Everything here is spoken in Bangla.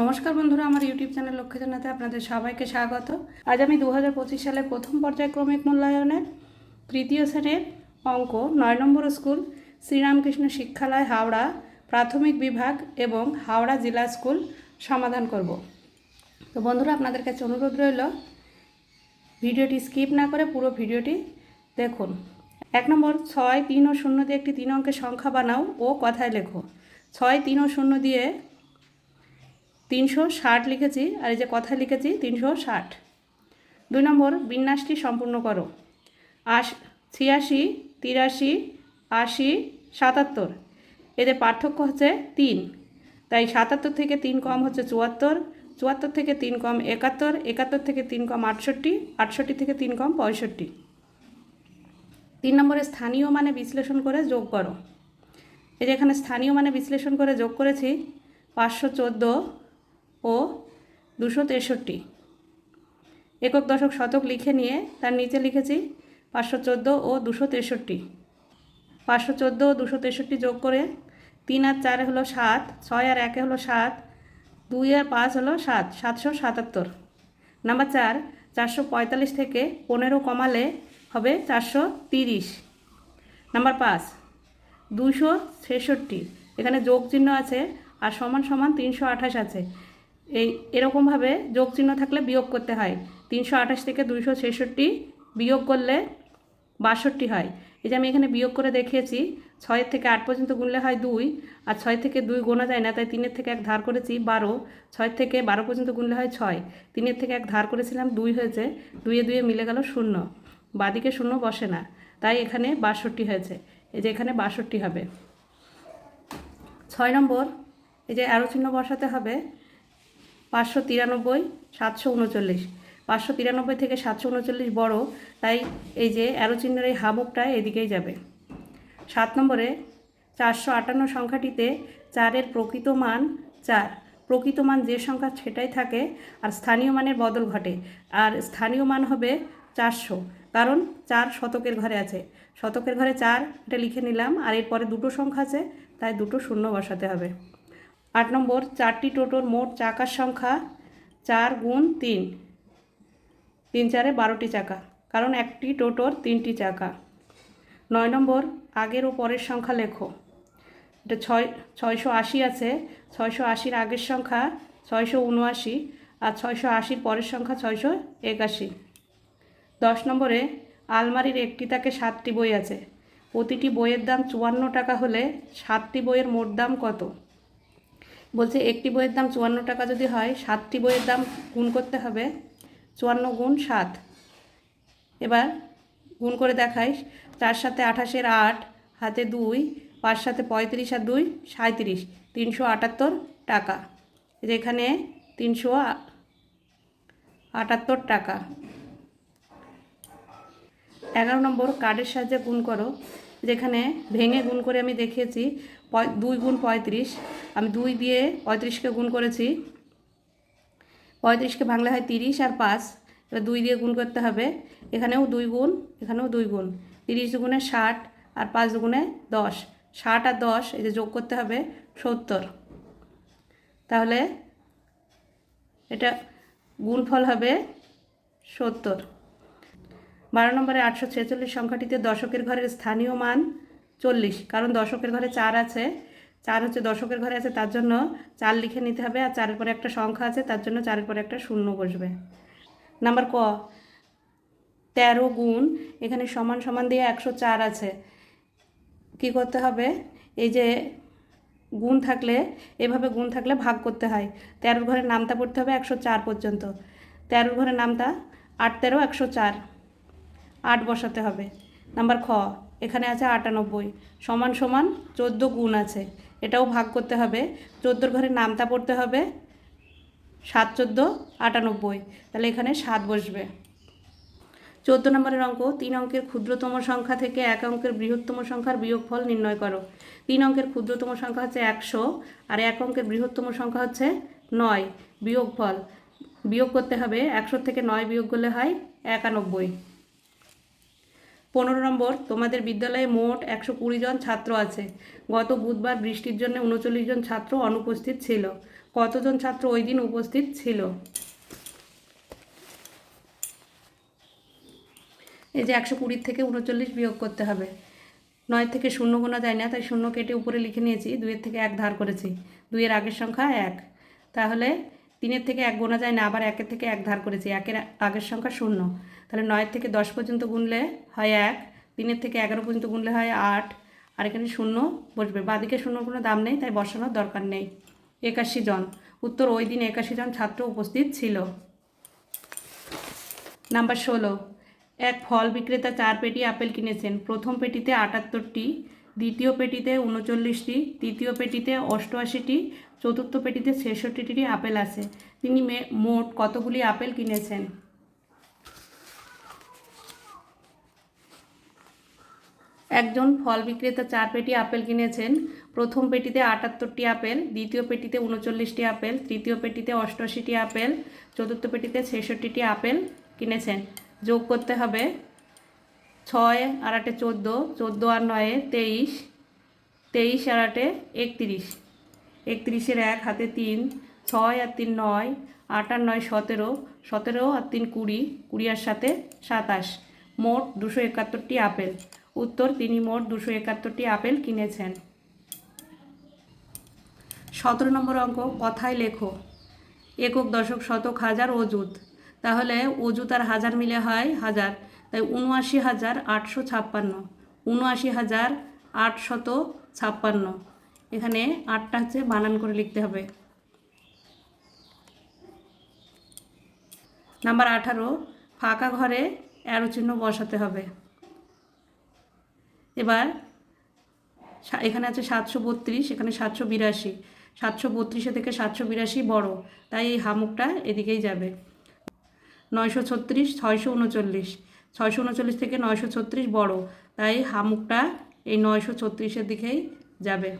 নমস্কার বন্ধুরা, আমার ইউটিউব চ্যানেল লক্ষ্য জানাতে আপনাদের সবাইকে স্বাগত। আজ আমি দু হাজার সালের প্রথম পর্যায়ক্রমিক মূল্যায়নের তৃতীয় শ্রেণির অঙ্ক, নয় নম্বর স্কুল, শ্রীরামকৃষ্ণ শিক্ষালয়, হাওড়া প্রাথমিক বিভাগ এবং হাওড়া জেলা স্কুল সমাধান করব। তো বন্ধুরা, আপনাদের কাছে অনুরোধ রইল, ভিডিওটি স্কিপ না করে পুরো ভিডিওটি দেখুন। এক নম্বর, ছয় তিন ও শূন্য দিয়ে একটি তিন অঙ্কের সংখ্যা বানাও ও কথায় লেখো। ছয় তিন ও শূন্য দিয়ে তিনশো ষাট লিখেছি, আর এই যে কথায় লিখেছি, তিনশো ষাট। দুই নম্বর, বিন্যাসটি সম্পূর্ণ করো। আশ, ছিয়াশি, তিরাশি, আশি, সাতাত্তর। এদের পার্থক্য হচ্ছে তিন। তাই সাতাত্তর থেকে তিন কম হচ্ছে চুয়াত্তর চুয়াত্তর থেকে তিন কম একাত্তর একাত্তর থেকে তিন কম আটষট্টি আটষট্টি থেকে তিন কম পঁয়ষট্টি। তিন নম্বরে, স্থানীয় মানে বিশ্লেষণ করে যোগ করো। এই যে এখানে স্থানীয় মানে বিশ্লেষণ করে যোগ করেছি, পাঁচশো চোদ্দ ও দুশো তেষট্টি। একক দশক শতক লিখে নিয়ে তার নিচে লিখেছি পাঁচশো চোদ্দ ও দুশো তেষট্টি। পাঁচশো চোদ্দ ও দুশো তেষট্টি যোগ করে তিন আর চারে হলো সাত, ছয় আর একে হলো সাত, দুই আর পাঁচ হলো সাত, সাতশো সাতাত্তর। নাম্বার চার, চারশো পঁয়তাল্লিশ থেকে পনেরো কমালে হবে চারশো তিরিশ। নাম্বার পাঁচ দুশো ছেষট্টি। এখানে যোগ চিহ্ন আছে আর সমান সমান তিনশো আঠাশ আছে। এই এরকমভাবে যোগ চিহ্ন থাকলে বিয়োগ করতে হয়। তিনশো আঠাশ থেকে দুইশো ছেষট্টি বিয়োগ করলে বাষট্টি হয়। এই যে আমি এখানে বিয়োগ করে দেখিয়েছি ছয়ের থেকে আট পর্যন্ত গুনলে হয় দুই, আর ছয় থেকে দুই গোনা যায় না, তাই তিনের থেকে এক ধার করেছি বারো, ছয় থেকে বারো পর্যন্ত গুনলে হয় ছয়, তিনের থেকে এক ধার করেছিলাম দুই হয়েছে, দুইয়ে দুইয়ে মিলে গেল শূন্য, বাদিকে শূন্য বসে না, তাই এখানে বাষট্টি হয়েছে, এই যে এখানে বাষট্টি হবে। ছয় নম্বর, এই যে অ্যারো চিহ্ন বসাতে হবে পাঁচশো তিরানব্বই, সাতশো উনচল্লিশ। পাঁচশো তিরানব্বই থেকে সাতশো উনচল্লিশ বড়, তাই এই যে অ্যারো চিহ্নের এই হাবুকটা এদিকেই যাবে। সাত নম্বরে, চারশো আটান্ন সংখ্যাটিতে চারের প্রকৃত মান চার। প্রকৃত মান যে সংখ্যা সেটাই থাকে, আর স্থানীয় মানের বদল ঘটে। আর স্থানীয় মান হবে চারশো, কারণ চার শতকের ঘরে আছে। শতকের ঘরে চার, এটা লিখে নিলাম, আর এরপরে দুটো সংখ্যা আছে, তাই দুটো শূন্য বসাতে হবে। আট নম্বর, চারটি টোটোর মোট চাকার সংখ্যা চার গুণ তিন। তিন চারে বারোটি চাকা, কারণ একটি টোটোর তিনটি চাকা। নয় নম্বর, আগের ও পরের সংখ্যা লেখো। এটা ছয়, ছয়শো আশি আছে, ছয়শো আশির আগের সংখ্যা ছয়শো উনআশি আর ছয়শো আশির পরের সংখ্যা ছয়শো একাশি। দশ নম্বরে, আলমারির একটি তাকে সাতটি বই আছে। প্রতিটি বইয়ের দাম চুয়ান্ন টাকা হলে সাতটি বইয়ের মোট দাম কত? বলছে একটি বইয়ের দাম চুয়ান্ন টাকা যদি হয়, সাতটি বইয়ের দাম গুণ করতে হবে, চুয়ান্ন গুণ সাত। এবার গুণ করে দেখাই, চার সাথে আঠাশের আট, হাতে দুই, পাঁচ সাথে পঁয়ত্রিশ আর দুই সাঁত্রিশ তিনশো আটাত্তর টাকা। যেখানে তিনশো আটাত্তর টাকা। এগারো নম্বর কার্ডের সাহায্যে গুণ করো, যেখানে ভেঙে গুণ করে আমি দেখিয়েছি দুই গুণ পঁয়ত্রিশ, আমি দুই দিয়ে পঁয়ত্রিশকে গুণ করেছি, পঁয়ত্রিশকে ভাঙলে হয় তিরিশ আর পাঁচ, এবার দুই দিয়ে গুণ করতে হবে, এখানেও দুই গুণ, এখানেও দুই গুণ, তিরিশ দুগুণে ষাট আর পাঁচ দুগুণে দশ, ষাট আর দশ, এই যে যোগ করতে হবে সত্তর, তাহলে এটা গুণফল হবে সত্তর। বারো নম্বরে আটশো ছেচল্লিশ সংখ্যাটিতে দশকের ঘরের স্থানীয় মান চল্লিশ। কারণ দশকের ঘরে চার আছে, চার হচ্ছে দশকের ঘরে আছে, তার জন্য চার লিখে নিতে হবে আর চারের পরে একটা সংখ্যা আছে, তার জন্য চারের পরে একটা শূন্য বসবে। নাম্বার ক, তেরো গুণ, এখানে সমান সমান দিয়ে একশো চার আছে। কি করতে হবে? এই যে গুণ থাকলে, এভাবে গুণ থাকলে ভাগ করতে হয়। তেরোর ঘরে নামতা পড়তে হবে একশো চার পর্যন্ত। তেরোর ঘরে নামতা আট তেরো একশো চার। আট বসাতে হবে। নাম্বার খ, এখানে আছে আটানব্বই। সমান সমান চোদ্দ গুণ আছে। এটাও ভাগ করতে হবে। চোদ্দোর ঘরে নামতা পড়তে হবে। সাত চোদ্দ, আটানব্বই। তাহলে এখানে সাত বসবে। চোদ্দ নম্বরের অঙ্ক, তিন অঙ্কের ক্ষুদ্রতম সংখ্যা থেকে এক অঙ্কের বৃহত্তম সংখ্যার বিয়োগফল নির্ণয় করো। তিন অঙ্কের ক্ষুদ্রতম সংখ্যা হচ্ছে একশো, আর এক অঙ্কের বৃহত্তম সংখ্যা হচ্ছে নয়, বিয়োগফল। বিয়োগ করতে হবে। একশো থেকে নয় বিয়োগ করলে হয় একানব্বই। পনেরো নম্বর, তোমাদের বিদ্যালয়ে মোট একশো কুড়ি জন ছাত্র আছে। গত বুধবার বৃষ্টির জন্য উনচল্লিশ জন ছাত্র অনুপস্থিত ছিল। কতজন ছাত্র ওই দিন উপস্থিত ছিল? এই যে একশো কুড়ির থেকে উনচল্লিশ বিয়োগ করতে হবে। নয় থেকে শূন্য গোনা যায় না, তাই শূন্য কেটে উপরে লিখে নিয়েছি, দুইয়ের থেকে এক ধার করেছি। দুইয়ের আগের সংখ্যা এক। তাহলে তিনের থেকে এক গোনা যায় না, আবার একের থেকে এক ধার করেছি, একের আগের সংখ্যা শূন্য। তাহলে নয়ের থেকে দশ পর্যন্ত গুনলে হয় এক, তিনের থেকে এগারো পর্যন্ত গুনলে হয় আট, আর এখানে শূন্য বসবে। বাদিকে শূন্য কোনো দাম নেই, তাই বসানোর দরকার নেই। একাশি জন। উত্তর ওই দিন একাশি জন ছাত্র উপস্থিত ছিল। নাম্বার ষোলো। এক ফল বিক্রেতা চার পেটি আপেল কিনেছেন। প্রথম পেটিতে আটাত্তরটি দ্বিতীয় পেটিতে উনচল্লিশটি, তৃতীয় পেটিতে অষ্টআশিটি, চতুর্থ পেটিতে ছেষট্টিটি আপেল আছে। তিনি মোট কতগুলি আপেল কিনেছেন? একজন ফল বিক্রেতা চার পেটি আপেল কিনেছেন। প্রথম পেটিতে আটাত্তরটি আপেল, দ্বিতীয় পেটিতে উনচল্লিশটি আপেল, তৃতীয় পেটিতে অষ্টআশিটি আপেল, চতুর্থ পেটিতে ছেষট্টিটি আপেল কিনেছেন। যোগ করতে হবে ছয় আর আটে চোদ্দ চোদ্দ আর নয়ে তেইশ তেইশ আর আটে একত্রিশ। একত্রিশের এক হাতে তিন, ছয় আর তিন নয়, আট আর নয় সতেরো সতেরো আর তিন কুড়ি কুড়ি আর সাথে সাতাশ। মোট দুশো একাত্তরটি আপেল। উত্তর, তিনি মোট দুশো একাত্তরটি আপেল কিনেছেন। সতেরো নম্বর অঙ্ক, কথায় লেখো। একক দশক শতক হাজার অজুত তাহলে অজুত আর হাজার মিলে হয় হাজার। তাই উনআশি হাজার আটশো ছাপ্পান্ন উনআশি হাজার আটশত ছাপ্পান্ন। এখানে আটটা হচ্ছে বানান করে লিখতে হবে। নাম্বার আঠারো, ফাঁকা ঘরে অ্যারো চিহ্ন বসাতে হবে। এবার এখানে আছে সাতশো বত্রিশ, এখানে সাতশো বিরাশি। সাতশো বত্রিশে থেকে সাতশো বিরাশি বড়, তাই এই হামুকটা এদিকেই যাবে। নয়শো ছত্রিশ, ছয়শো উনচল্লিশ। ছয়শো উনচল্লিশ থেকে নয়শো ছত্রিশ বড়। তাই হামুকটা এই নয়শো ছত্রিশের দিকেই যাবে।